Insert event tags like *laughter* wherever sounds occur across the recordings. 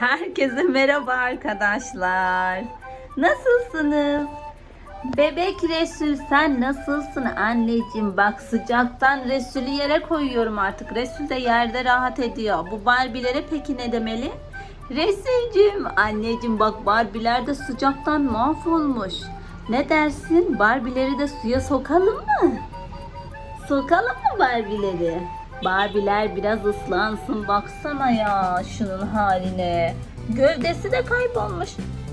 Herkese merhaba arkadaşlar. Nasılsınız? Bebek Resul sen nasılsın anneciğim? Bak sıcaktan Resul'ü yere koyuyorum artık. Resul de yerde rahat ediyor. Bu Barbie'lere peki ne demeli? Resul'cüm anneciğim bak Barbie'ler de sıcaktan mahvolmuş. Ne dersin? Barbie'leri de suya sokalım mı? Sokalım mı Barbie'leri? Barbie'ler biraz ıslansın baksana ya şunun haline. Gövdesi de kaybolmuş.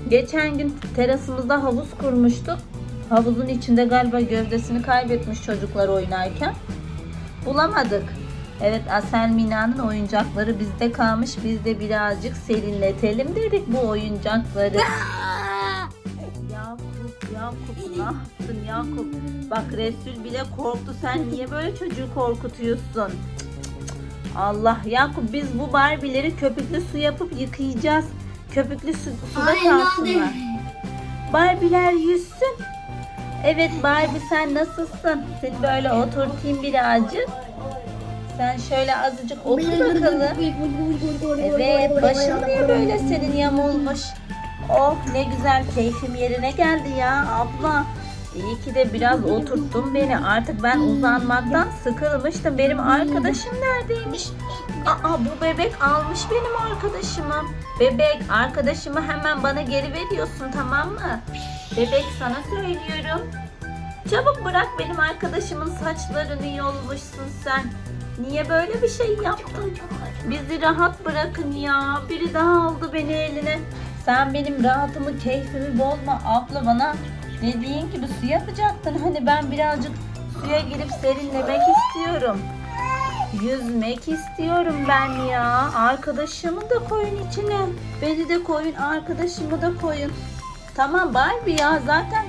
Geçen gün terasımızda havuz kurmuştuk. Havuzun içinde galiba gövdesini kaybetmiş çocuklar oynarken. Bulamadık. Evet Asel Mina'nın oyuncakları bizde kalmış. Biz de birazcık serinletelim dedik bu oyuncakları. *laughs* Yakup, Yakup ne yaptın Yakup? Bak Resul bile korktu. Sen niye böyle çocuğu korkutuyorsun? Allah Yakup biz bu Barbie'leri köpüklü su yapıp yıkayacağız. Köpüklü su, suda kalsınlar. Barbie'ler yüzsün. Evet Barbie sen nasılsın? Seni böyle oturtayım birazcık. Sen şöyle azıcık otur bakalım. Evet başın niye böyle senin yamulmuş? Oh ne güzel keyfim yerine geldi ya abla. İyi ki de biraz oturttun beni. Artık ben uzanmaktan sıkılmıştım. Benim arkadaşım neredeymiş? Aa bu bebek almış benim arkadaşımı. Bebek arkadaşımı hemen bana geri veriyorsun tamam mı? Bebek sana söylüyorum. Çabuk bırak benim arkadaşımın saçlarını yolmuşsun sen. Niye böyle bir şey yaptın? Bizi rahat bırakın ya. Biri daha aldı beni eline. Sen benim rahatımı, keyfimi bozma. Abla bana dediğin gibi su yapacaktın. Hani ben birazcık suya girip serinlemek istiyorum. Yüzmek istiyorum ben ya. Arkadaşımı da koyun içine. Beni de koyun, arkadaşımı da koyun. Tamam Barbie ya zaten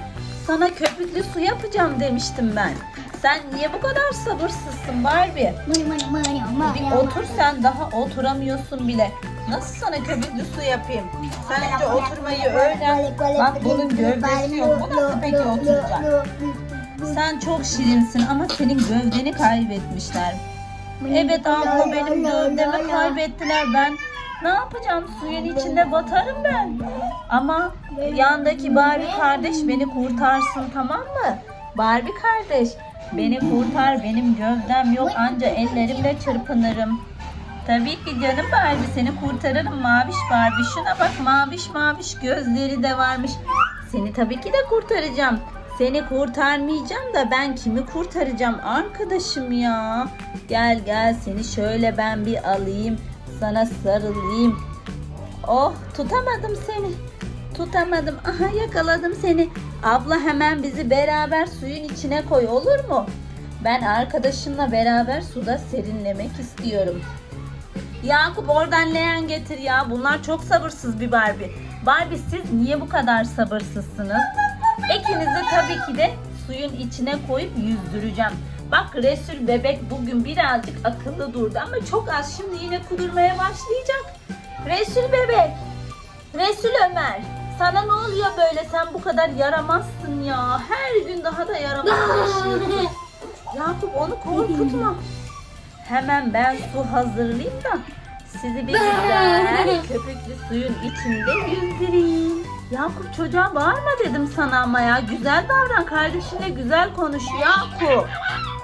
sana köpüklü su yapacağım demiştim ben. Sen niye bu kadar sabırsızsın Barbie? Bir otur sen daha oturamıyorsun bile. Nasıl sana köpüklü su yapayım? Sen önce oturmayı öğren. Bak bunun gövdesi yok. Bu nasıl peki oturacak? Sen çok şirinsin ama senin gövdeni kaybetmişler. Evet abla benim gövdemi kaybettiler. Ben ne yapacağım? Suyun içinde batarım ben. Ama yandaki Barbie kardeş beni kurtarsın tamam mı? Barbie kardeş beni kurtar. Benim gövdem yok anca ellerimle çırpınırım. Tabii ki canım Barbie seni kurtarırım maviş Barbie. Şuna bak maviş maviş gözleri de varmış. Seni tabii ki de kurtaracağım. Seni kurtarmayacağım da ben kimi kurtaracağım arkadaşım ya. Gel gel seni şöyle ben bir alayım. Sana sarılayım. Oh tutamadım seni. Tutamadım. Aha yakaladım seni. Abla hemen bizi beraber suyun içine koy olur mu? Ben arkadaşımla beraber suda serinlemek istiyorum. Yakup oradan leğen getir ya. Bunlar çok sabırsız bir Barbie. Barbie siz niye bu kadar sabırsızsınız? İkinizi tabii ki de suyun içine koyup yüzdüreceğim. Bak Resul bebek bugün birazcık akıllı durdu ama çok az şimdi yine kudurmaya başlayacak. Resul bebek. Resul Ömer. Sana ne oluyor böyle? Sen bu kadar yaramazsın ya. Her gün daha da yaramazlaşıyorsun. *laughs* Yakup onu korkutma. *laughs* Hemen ben su hazırlayayım da sizi bir güzel köpüklü suyun içinde yüzdüreyim. Yakup çocuğa bağırma dedim sana ama ya. Güzel davran kardeşine güzel konuş Yakup.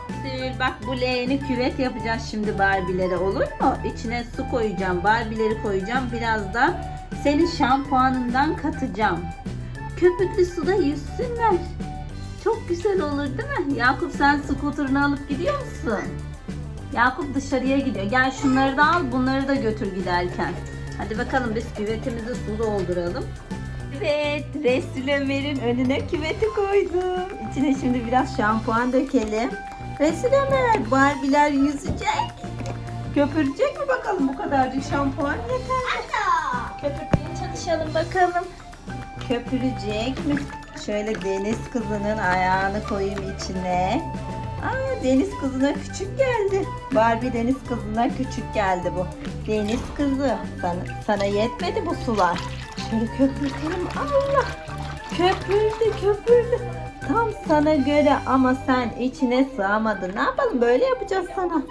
Sül bak bu leğeni küvet yapacağız şimdi Barbie'lere olur mu? İçine su koyacağım, Barbie'leri koyacağım. Biraz da senin şampuanından katacağım. Köpüklü suda yüzsünler. Çok güzel olur değil mi? Yakup sen skuterını alıp gidiyor musun? Yakup dışarıya gidiyor. Gel şunları da al, bunları da götür giderken. Hadi bakalım biz küvetimizi su dolduralım. Evet, Resul Ömer'in önüne küveti koydum. İçine şimdi biraz şampuan dökelim. Resul Ömer, Barbie'ler yüzecek. Köpürecek mi bakalım bu kadarcık şampuan yeter. Köpürtmeye çalışalım bakalım. Köpürecek mi? Şöyle deniz kızının ayağını koyayım içine. Aa, deniz kızına küçük geldi. Barbie deniz kızına küçük geldi bu. Deniz kızı sana, sana yetmedi bu sular. Şöyle köpürtelim. Allah! Köpürdü köpürdü. Tam sana göre ama sen içine sığamadın. Ne yapalım böyle yapacağız sana.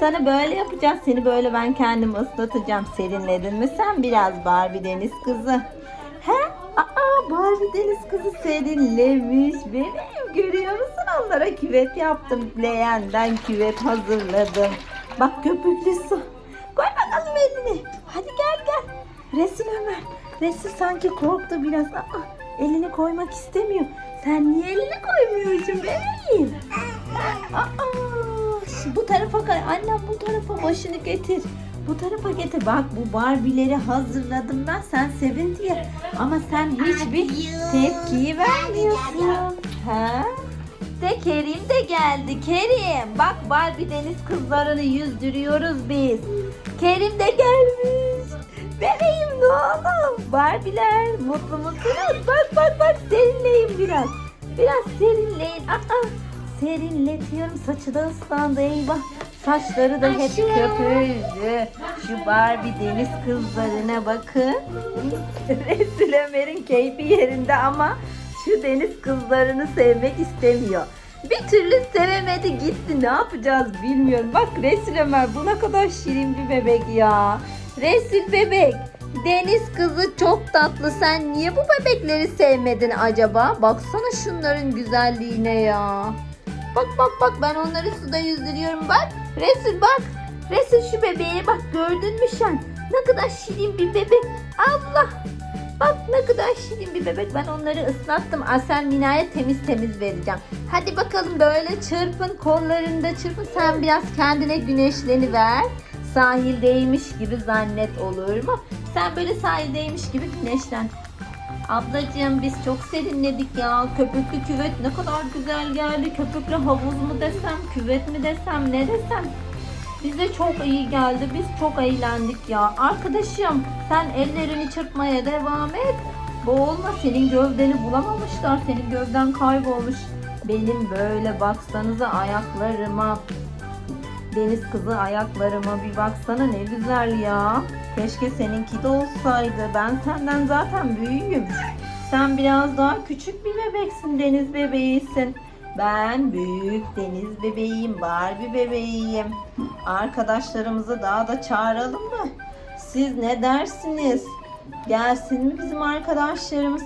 Sana böyle yapacağız. Seni böyle ben kendim ıslatacağım. Serinledin mi sen biraz Barbie deniz kızı? He? Aa Barbie deniz kızı serinlemiş. Benim görüyor musun onlara küvet yaptım. Leğenden küvet hazırladım. Bak köpüklü su. Koy bakalım elini. Hadi gel gel. Resul Ömer. Resul sanki korktu biraz. Aa, elini koymak istemiyor. Sen niye elini koymuyorsun bebeğim? Aa, bu tarafa kay. Annem bu tarafa başını getir. Bu tarafa getir. Bak bu Barbie'leri hazırladım ben. Sen sevin diye. Ama sen hiçbir tepkiyi vermiyorsun. Ha? De Kerim de geldi. Kerim. Bak Barbie deniz kızlarını yüzdürüyoruz biz. Kerim de gelmiş. Bebeğim ne oğlum? Barbie'ler mutlu musunuz? Bak bak bak serinleyin biraz. Biraz serinleyin. Aa, serinletiyorum. Saçı da ıslandı eyvah. Saçları da hep köpürdü. Şu Barbie deniz kızlarına bakın. *laughs* Resul Ömer'in keyfi yerinde ama şu deniz kızlarını sevmek istemiyor. Bir türlü sevemedi gitti. Ne yapacağız bilmiyorum. Bak Resul Ömer bu ne kadar şirin bir bebek ya. Resul bebek. Deniz kızı çok tatlı. Sen niye bu bebekleri sevmedin acaba? Baksana şunların güzelliğine ya. Bak bak bak ben onları suda yüzdürüyorum bak. Resul bak. Resul şu bebeğe bak gördün mü sen? Ne kadar şirin bir bebek. Allah. Bak ne kadar şirin bir bebek. Ben onları ıslattım. Asel Mina'ya temiz temiz vereceğim. Hadi bakalım böyle çırpın. Kollarını da çırpın. Sen biraz kendine güneşleni ver. Sahildeymiş gibi zannet olur mu? Sen böyle sahildeymiş gibi güneşlen. Ablacığım biz çok serinledik ya. Köpüklü küvet ne kadar güzel geldi. Köpüklü havuz mu desem, küvet mi desem, ne desem. Bize çok iyi geldi. Biz çok eğlendik ya. Arkadaşım sen ellerini çırpmaya devam et. Boğulma senin gövdeni bulamamışlar. Senin gövden kaybolmuş. Benim böyle baksanıza ayaklarıma. Deniz kızı ayaklarıma bir baksana ne güzel ya. Keşke seninki de olsaydı. Ben senden zaten büyüğüm. Sen biraz daha küçük bir bebeksin, deniz bebeğisin. Ben büyük deniz bebeğiyim, Barbie bebeğiyim. Arkadaşlarımızı daha da çağıralım mı? Siz ne dersiniz? Gelsin mi bizim arkadaşlarımız?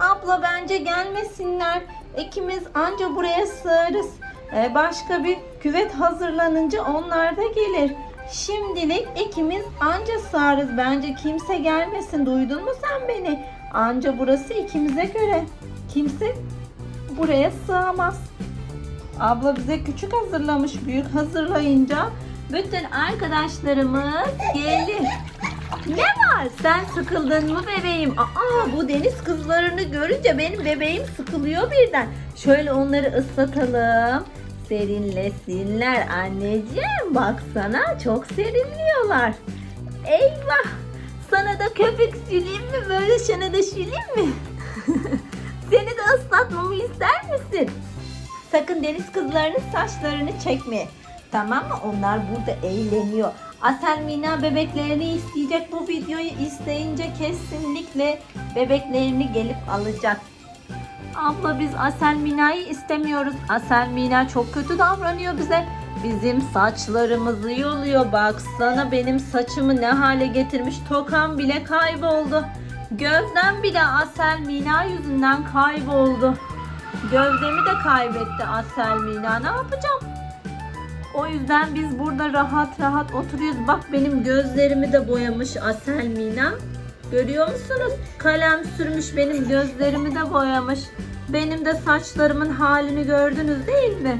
Abla bence gelmesinler. İkimiz anca buraya sığarız. Ee, başka bir küvet hazırlanınca onlar da gelir. Şimdilik ikimiz anca sığarız. Bence kimse gelmesin. Duydun mu sen beni? Anca burası ikimize göre. Kimse buraya sığamaz. Abla bize küçük hazırlamış. Büyük hazırlayınca bütün arkadaşlarımız gelir. Ne var? Sen sıkıldın mı bebeğim? Aa bu deniz kızlarını görünce benim bebeğim sıkılıyor birden. Şöyle onları ıslatalım. Serinlesinler anneciğim. Baksana çok serinliyorlar. Eyvah! Sana da köpük süreyim mi? Böyle sana da süreyim mi? *laughs* Seni de ıslatmamı ister misin? Sakın deniz kızlarının saçlarını çekme. Tamam mı? Onlar burada eğleniyor. Asel Mina bebeklerini isteyecek. Bu videoyu isteyince kesinlikle bebeklerini gelip alacak. Abla biz Asel Mina'yı istemiyoruz. Asel Mina çok kötü davranıyor bize. Bizim saçlarımızı yoluyor. Baksana benim saçımı ne hale getirmiş. Tokam bile kayboldu. Gövdem bile Asel Mina yüzünden kayboldu. Gövdemi de kaybetti Asel Mina. Ne yapacağım? O yüzden biz burada rahat rahat oturuyoruz. Bak benim gözlerimi de boyamış Asel Mina. Görüyor musunuz? Kalem sürmüş benim gözlerimi de boyamış. Benim de saçlarımın halini gördünüz değil mi?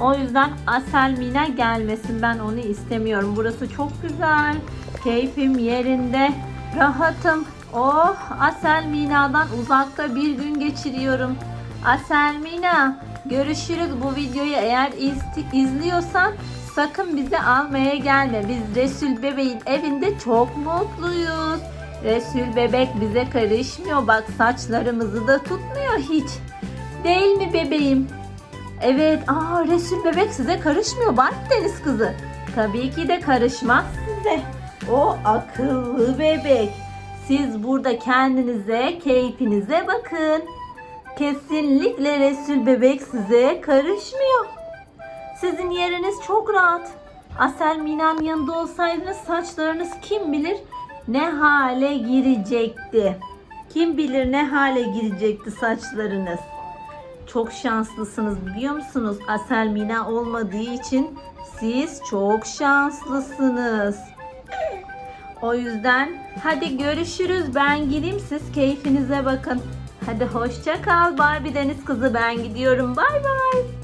O yüzden Asel Mina gelmesin. Ben onu istemiyorum. Burası çok güzel. Keyfim yerinde. Rahatım. Oh Asel Mina'dan uzakta bir gün geçiriyorum. Asel Mina görüşürüz bu videoyu eğer iz- izliyorsan sakın bizi almaya gelme. Biz Resul bebeğin evinde çok mutluyuz. Resul bebek bize karışmıyor. Bak saçlarımızı da tutmuyor hiç. Değil mi bebeğim? Evet, aa Resul bebek size karışmıyor bak deniz kızı. Tabii ki de karışmaz size. O akıllı bebek. Siz burada kendinize, keyfinize bakın. Kesinlikle Resul bebek size karışmıyor. Sizin yeriniz çok rahat. Asel Mina'nın yanında olsaydınız saçlarınız kim bilir ne hale girecekti. Kim bilir ne hale girecekti saçlarınız. Çok şanslısınız biliyor musunuz? Asel Mina olmadığı için siz çok şanslısınız. O yüzden hadi görüşürüz. Ben gideyim siz keyfinize bakın. Hadi hoşça kal Barbie Deniz kızı ben gidiyorum. Bay bay.